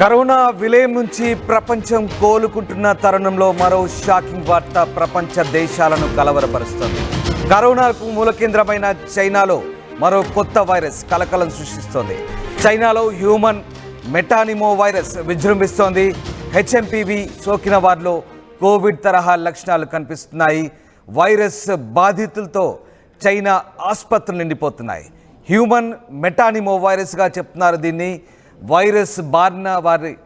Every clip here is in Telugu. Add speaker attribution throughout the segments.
Speaker 1: కరోనా విలయం నుంచి ప్రపంచం కోలుకుంటున్న తరుణంలో మరో షాకింగ్ వార్త ప్రపంచ దేశాలను కలవరపరుస్తుంది. కరోనాకు మూలకేంద్రమైన చైనాలో మరో కొత్త వైరస్ కలకలం సృష్టిస్తోంది. చైనాలో హ్యూమన్ మెటానిమో వైరస్ విజృంభిస్తోంది. హెచ్ఎంపివి సోకిన వారిలో కోవిడ్ తరహా లక్షణాలు కనిపిస్తున్నాయి. వైరస్ బాధితులతో చైనా ఆసుపత్రులు నిండిపోతున్నాయి. హ్యూమన్ మెటానిమో వైరస్గా చెప్తున్నారు దీన్ని. వైరస్ బారిన వారి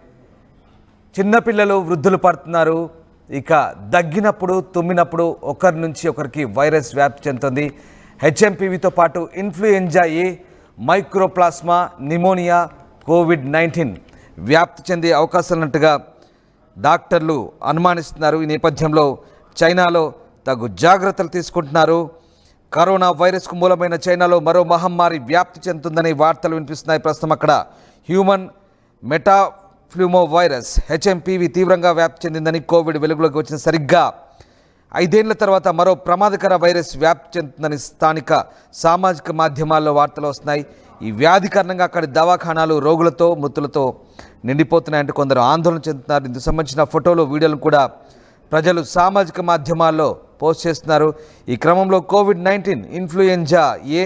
Speaker 1: చిన్నపిల్లలు వృద్ధులు పడుతున్నారు. ఇక దగ్గినప్పుడు తుమ్మినప్పుడు ఒకరి నుంచి ఒకరికి వైరస్ వ్యాప్తి చెందుతుంది. హెచ్ఎంపీవీతో పాటు influenza A mycoplasma pneumonia COVID nineteen వ్యాప్తి చెందే అవకాశం ఉన్నట్టుగా డాక్టర్లు అనుమానిస్తున్నారు. ఈ నేపథ్యంలో చైనాలో తగు జాగ్రత్తలు తీసుకుంటున్నారు. కరోనా వైరస్కు మూలమైన చైనాలో మరో మహమ్మారి వ్యాప్తి చెందుతుందనే వార్తలు వినిపిస్తున్నాయి. ప్రస్తుతం అక్కడ హ్యూమన్ మెటాఫ్లూమో వైరస్ హెచ్ఎంపీవి తీవ్రంగా వ్యాప్తి చెందిందని కోవిడ్ వెలుగులోకి వచ్చిన సరిగ్గా ఐదేళ్ళ తర్వాత మరో ప్రమాదకర వైరస్ వ్యాప్తి చెందుతుందని స్థానిక సామాజిక మాధ్యమాల్లో వార్తలు వస్తున్నాయి. ఈ వ్యాధి కారణంగా అక్కడి దవాఖానాలు రోగులతో మృతులతో నిండిపోతున్నాయంటే కొందరు ఆందోళన చెందుతున్నారు. ఇందుకు సంబంధించిన ఫోటోలు వీడియోలు కూడా ప్రజలు సామాజిక మాధ్యమాల్లో పోస్ట్ చేస్తున్నారు. ఈ క్రమంలో COVID nineteen influenza A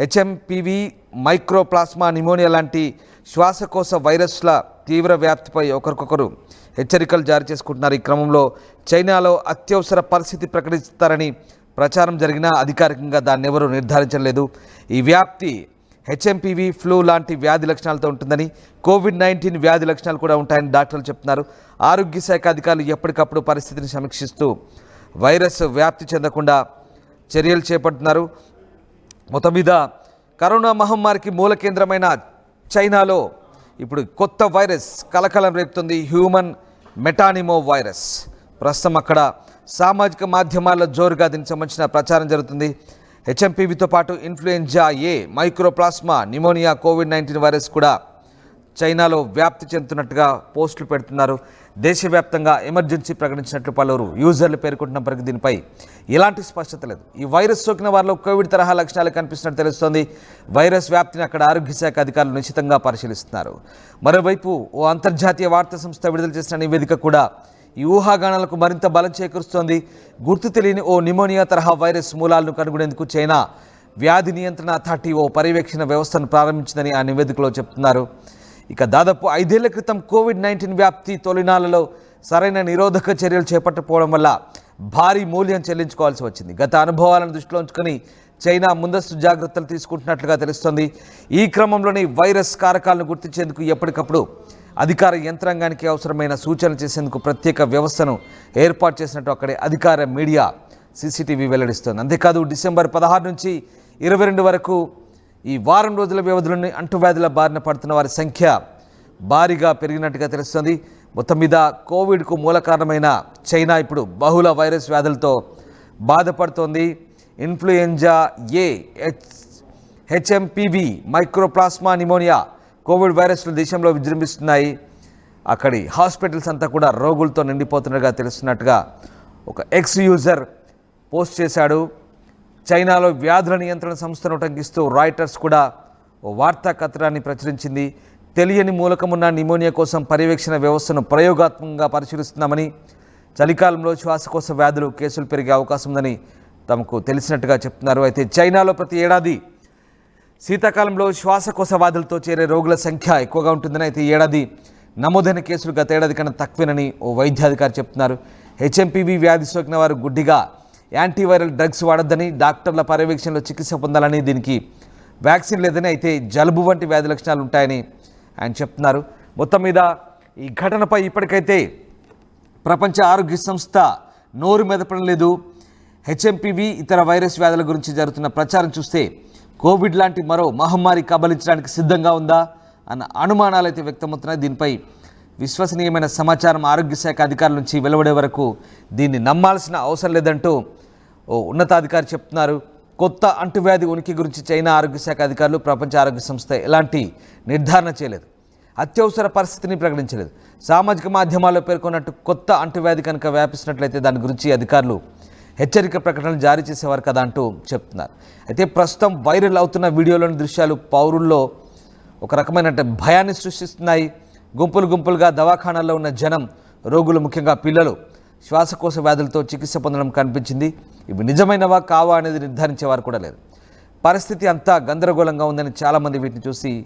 Speaker 1: HMPV mycoplasma pneumonia లాంటి శ్వాసకోశ వైరస్ల తీవ్ర వ్యాప్తిపై ఒకరికొకరు హెచ్చరికలు జారీ చేసుకుంటున్నారు. ఈ క్రమంలో చైనాలో అత్యవసర పరిస్థితి ప్రకటిస్తారని ప్రచారం జరిగినా అధికారికంగా దాన్ని ఎవరూ నిర్ధారించలేదు ఈ వ్యాప్తి హెచ్ఎంపివి ఫ్లూ లాంటి వ్యాధి లక్షణాలతో ఉంటుందని కోవిడ్ నైన్టీన్ వ్యాధి లక్షణాలు కూడా ఉంటాయని డాక్టర్లు చెప్తున్నారు. ఆరోగ్య శాఖ అధికారులు ఎప్పటికప్పుడు పరిస్థితిని సమీక్షిస్తూ వైరస్ వ్యాప్తి చెందకుండా చర్యలు చేపడుతున్నారు. మొత్తం మీద కరోనా మహమ్మారికి మూల కేంద్రమైన చైనాలో ఇప్పుడు కొత్త వైరస్ కలకలం రేపుతుంది హ్యూమన్ మెటానిమో వైరస్. ప్రస్తుతం అక్కడ సామాజిక మాధ్యమాల్లో జోరుగా దీనికి సంబంధించిన ప్రచారం జరుగుతుంది. హెచ్ఎంపీవీతో పాటు influenza A mycoplasma pneumonia COVID nineteen virus కూడా చైనాలో వ్యాప్తి చెందుతున్నట్టుగా పోస్టులు పెడుతున్నారు. దేశవ్యాప్తంగా ఎమర్జెన్సీ ప్రకటించినట్లు పలువురు యూజర్లు పేర్కొంటున్నప్పటికీ దీనిపై ఎలాంటి స్పష్టత లేదు. ఈ వైరస్ సోకిన వారిలో కోవిడ్ తరహా లక్షణాలు కనిపిస్తున్నట్టు తెలుస్తోంది. వైరస్ వ్యాప్తిని అక్కడ ఆరోగ్య శాఖ అధికారులు నిశ్చితంగా పరిశీలిస్తున్నారు. మరోవైపు ఓ అంతర్జాతీయ వార్తా సంస్థ విడుదల చేసిన నివేదిక కూడా ఈ ఊహాగానాలకు మరింత బలం చేకూరుస్తోంది. గుర్తు తెలియని ఓ నిమోనియా తరహా వైరస్ మూలాలను కనుగొనేందుకు చైనా వ్యాధి నియంత్రణ అథారిటీ ఓ పర్యవేక్షణ వ్యవస్థను ప్రారంభించిందని ఆ నివేదికలో చెప్తున్నారు. ఇక దాదాపు ఐదేళ్ళ క్రితం కోవిడ్ నైన్టీన్ వ్యాప్తి తొలినాలలో సరైన నిరోధక చర్యలు చేపట్టకపోవడం వల్ల భారీ మూల్యం చెల్లించుకోవాల్సి వచ్చింది. గత అనుభవాలను దృష్టిలో ఉంచుకొని చైనా ముందస్తు జాగ్రత్తలు తీసుకుంటున్నట్లుగా తెలుస్తోంది. ఈ క్రమంలోనే వైరస్ కారకాలను గుర్తించేందుకు ఎప్పటికప్పుడు అధికార యంత్రాంగానికి అవసరమైన సూచనలు చేసేందుకు ప్రత్యేక వ్యవస్థను ఏర్పాటు చేసినట్టు అక్కడే అధికార మీడియా సీసీటీవీ వెల్లడిస్తోంది. అంతేకాదు డిసెంబర్ పదహారు నుంచి ఇరవై రెండు వరకు ఈ వారం రోజుల వ్యవధిలోని అంటువ్యాధుల బారిన పడుతున్న వారి సంఖ్య భారీగా పెరిగినట్టుగా తెలుస్తుంది. మొత్తం మీద కోవిడ్కు మూల కారణమైన చైనా ఇప్పుడు బహుళ వైరస్ వ్యాధులతో బాధపడుతోంది. Influenza A H HMPV mycoplasma pneumonia COVID వైరస్లు దేశంలో విజృంభిస్తున్నాయి. అక్కడి హాస్పిటల్స్ అంతా కూడా రోగులతో నిండిపోతున్నట్టుగా తెలుస్తున్నట్టుగా ఒక ఎక్స్ యూజర్ పోస్ట్ చేశాడు. చైనాలో వ్యాధుల నియంత్రణ సంస్థను ఉటంకిస్తూ రాయిటర్స్ కూడా ఓ వార్తా కథనాన్ని ప్రచురించింది. తెలియని మూలకమున్న నిమోనియా కోసం పర్యవేక్షణ వ్యవస్థను ప్రయోగాత్మకంగా పరిశీలిస్తున్నామని చలికాలంలో శ్వాసకోశ వ్యాధులు కేసులు పెరిగే అవకాశం ఉందని తమకు తెలిసినట్టుగా చెప్తున్నారు. అయితే చైనాలో ప్రతి ఏడాది శీతాకాలంలో శ్వాసకోశ వ్యాధులతో చేరే రోగుల సంఖ్య ఎక్కువగా ఉంటుందని అయితే ఏడాది నమోదైన కేసులు గత ఏడాది కన్నా తక్కువేనని ఓ వైద్యాధికారి చెప్తున్నారు. హెచ్ఎంపీవీ వ్యాధి సోకిన వారు గుడ్డిగా యాంటీవైరల్ డ్రగ్స్ వాడొద్దని డాక్టర్ల పర్యవేక్షణలో చికిత్స పొందాలని దీనికి వ్యాక్సిన్ లేదని అయితే జలుబు వంటి వ్యాధి లక్షణాలు ఉంటాయని ఆయన చెప్తున్నారు. మొత్తం మీద ఈ ఘటనపై ఇప్పటికైతే ప్రపంచ ఆరోగ్య సంస్థ నోరు మెదపడం లేదు. హెచ్ఎంపివి ఇతర వైరస్ వ్యాధుల గురించి జరుగుతున్న ప్రచారం చూస్తే కోవిడ్ లాంటి మరో మహమ్మారి కబలించడానికి సిద్ధంగా ఉందా అన్న అనుమానాలు అయితే వ్యక్తమవుతున్నాయి. దీనిపై విశ్వసనీయమైన సమాచారం ఆరోగ్య శాఖ అధికారుల నుంచి వెలువడే వరకు దీన్ని నమ్మాల్సిన అవసరం లేదంటూ ఓ ఉన్నతాధికారి చెప్తున్నారు కొత్త అంటువ్యాధి ఉనికి గురించి చైనా ఆరోగ్య శాఖ అధికారులు ప్రపంచ ఆరోగ్య సంస్థ ఎలాంటి నిర్ధారణ చేయలేదు. అత్యవసర పరిస్థితిని ప్రకటించలేదు. సామాజిక మాధ్యమాల్లో పేర్కొన్నట్టు కొత్త అంటువ్యాధి కనుక వ్యాపిస్తున్నట్లయితే దాని గురించి అధికారులు హెచ్చరిక ప్రకటనలు జారీ చేసేవారు కదా అంటూ చెప్తున్నారు. అయితే ప్రస్తుతం వైరల్ అవుతున్న వీడియోలోని దృశ్యాలు పౌరుల్లో ఒక రకమైన భయాన్ని సృష్టిస్తున్నాయి. గుంపులు గుంపులుగా దవాఖానాల్లో ఉన్న జనం రోగులు ముఖ్యంగా పిల్లలు శ్వాసకోశ వ్యాధులతో చికిత్స పొందడం కనిపించింది. ఇవి నిజమైనవా కావా అనేది నిర్ధారించేవారు కూడా లేరు. పరిస్థితి అంతా గందరగోళంగా ఉందని చాలామంది వీటిని చూసి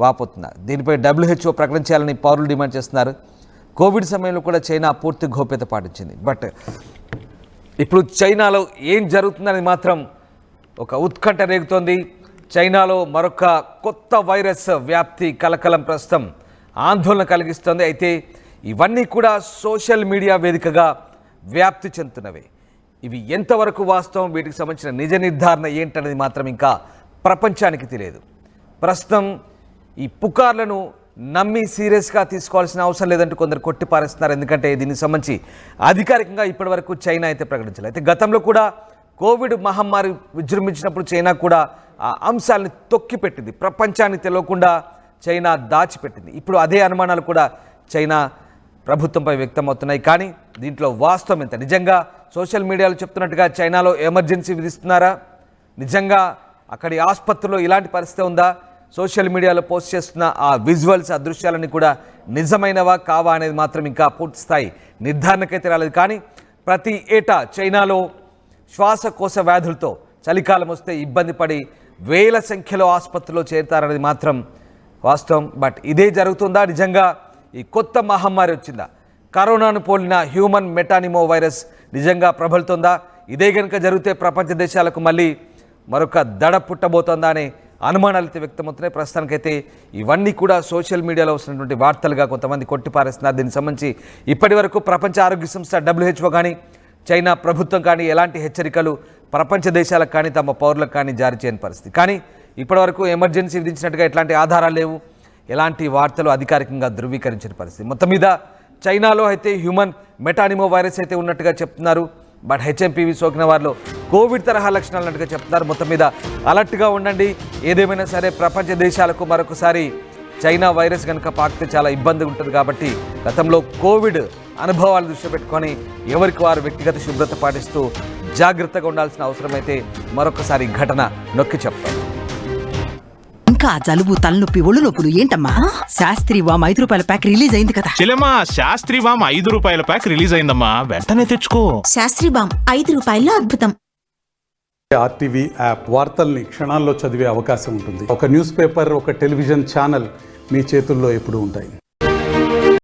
Speaker 1: వాపోతున్నారు. దీనిపై డబ్ల్యూహెచ్ఓ ప్రకటించాలని పౌరులు డిమాండ్ చేస్తున్నారు. కోవిడ్ సమయంలో కూడా చైనా పూర్తి గోప్యత పాటించింది. బట్ ఇప్పుడు చైనాలో ఏం జరుగుతుందని మాత్రం ఒక ఉత్కంఠ రేగుతోంది. చైనాలో మరొక కొత్త వైరస్ వ్యాప్తి కలకలం ప్రస్తుతం ఆందోళన కలిగిస్తోంది. అయితే ఇవన్నీ కూడా సోషల్ మీడియా వేదికగా వ్యాప్తి చెందుతున్నవి. ఇవి ఎంతవరకు వాస్తవం వీటికి సంబంధించిన నిజ నిర్ధారణ ఏంటనేది మాత్రం ఇంకా ప్రపంచానికి తెలియదు. ప్రస్తుతం ఈ పుకార్లను నమ్మి సీరియస్గా తీసుకోవాల్సిన అవసరం లేదంటూ కొందరు కొట్టిపారేస్తున్నారు. ఎందుకంటే దీనికి సంబంధించి అధికారికంగా ఇప్పటివరకు చైనా అయితే ప్రకటించలేదు. అయితే గతంలో కూడా కోవిడ్ మహమ్మారి విజృంభించినప్పుడు చైనా కూడా ఆ అంశాలని తొక్కిపెట్టింది. ప్రపంచానికి తెలియకుండా చైనా దాచిపెట్టింది. ఇప్పుడు అదే అనుమానాలు కూడా చైనా ప్రభుత్వంపై వ్యక్తమవుతున్నాయి. కానీ దీంట్లో వాస్తవం ఎంత? నిజంగా సోషల్ మీడియాలో చెప్తున్నట్టుగా చైనాలో ఎమర్జెన్సీ విధిస్తున్నారా? నిజంగా అక్కడి ఆసుపత్రిలో ఇలాంటి పరిస్థితి ఉందా? సోషల్ మీడియాలో పోస్ట్ చేస్తున్న ఆ విజువల్స్ ఆ దృశ్యాలన్నీ కూడా నిజమైనవా కావా అనేది మాత్రం ఇంకా పూర్తి స్థాయి నిర్ధారణకైతే రాలేదు కానీ ప్రతి ఏటా చైనాలో శ్వాసకోశ వ్యాధులతో చలికాలం వస్తే ఇబ్బంది పడి వేల సంఖ్యలో ఆసుపత్రిలో చేరుతారనేది మాత్రం వాస్తవం. బట్ ఇదే జరుగుతుందా? నిజంగా ఈ కొత్త మహమ్మారి వచ్చిందా? కరోనాను పోలిన హ్యూమన్ మెటానిమో వైరస్ నిజంగా ప్రబలుతుందా? ఇదే కనుక జరిగితే ప్రపంచ దేశాలకు మళ్ళీ మరొక దడ పుట్టబోతోందా అనే అనుమానాలు అయితే వ్యక్తమవుతున్నాయి. ప్రస్తుతానికైతే ఇవన్నీ కూడా సోషల్ మీడియాలో వస్తున్నటువంటి వార్తలుగా కొంతమంది కొట్టిపారేస్తున్నారు. దీనికి సంబంధించి ఇప్పటి వరకు ప్రపంచ ఆరోగ్య సంస్థ డబ్ల్యూహెచ్ఓ కానీ చైనా ప్రభుత్వం కానీ ఎలాంటి హెచ్చరికలు ప్రపంచ దేశాలకు కానీ తమ పౌరులకు కానీ జారీ చేయని పరిస్థితి. కానీ ఇప్పటివరకు ఎమర్జెన్సీ విధించినట్టుగా ఎట్లాంటి ఆధారాలు లేవు. ఎలాంటి వార్తలు అధికారికంగా ధృవీకరించిన పరిస్థితి. మొత్తం మీద చైనాలో అయితే హ్యూమన్ మెటానిమో వైరస్ అయితే ఉన్నట్టుగా చెప్తున్నారు. బట్ హెచ్ఎంపీవి సోకిన వారిలో కోవిడ్ తరహా లక్షణాలు ఉన్నట్టుగా చెప్తున్నారు. మొత్తం మీద అలర్ట్గా ఉండండి. ఏదేమైనా సరే ప్రపంచ దేశాలకు మరొకసారి చైనా వైరస్ కనుక పాకితే చాలా ఇబ్బంది ఉంటుంది కాబట్టి గతంలో కోవిడ్ అనుభవాలు దృష్టి పెట్టుకొని ఎవరికి వారు వ్యక్తిగత శుభ్రత పాటిస్తూ జాగ్రత్తగా ఉండాల్సిన అవసరం అయితే మరొకసారి ఘటన నొక్కి చెప్తారు.
Speaker 2: ఇంకా జలుబు తలనొప్పి ఒళ్ళు నొప్పులు ఏంటమ్మా? శాస్త్రి వామ్ ఐదు రూపాయల ప్యాక్ రిలీజ్ అయింది కదా.
Speaker 3: చెల్లెమ్మా శాస్త్రి వామ్ ఐదు రూపాయల ప్యాక్ రిలీజ్ అయిందమ్మా. వెంటనే తెచ్చుకో.
Speaker 4: శాస్త్రి బామ్ ఐదు రూపాయల్లో అద్భుతం.
Speaker 5: ఆర్టీవీ యాప్ వార్తల్ని క్షణాల్లో చదివే అవకాశం ఉంటుంది. ఒక న్యూస్ పేపర్ ఒక టెలివిజన్ ఛానల్ మీ చేతుల్లో ఎప్పుడూ ఉంటాయి.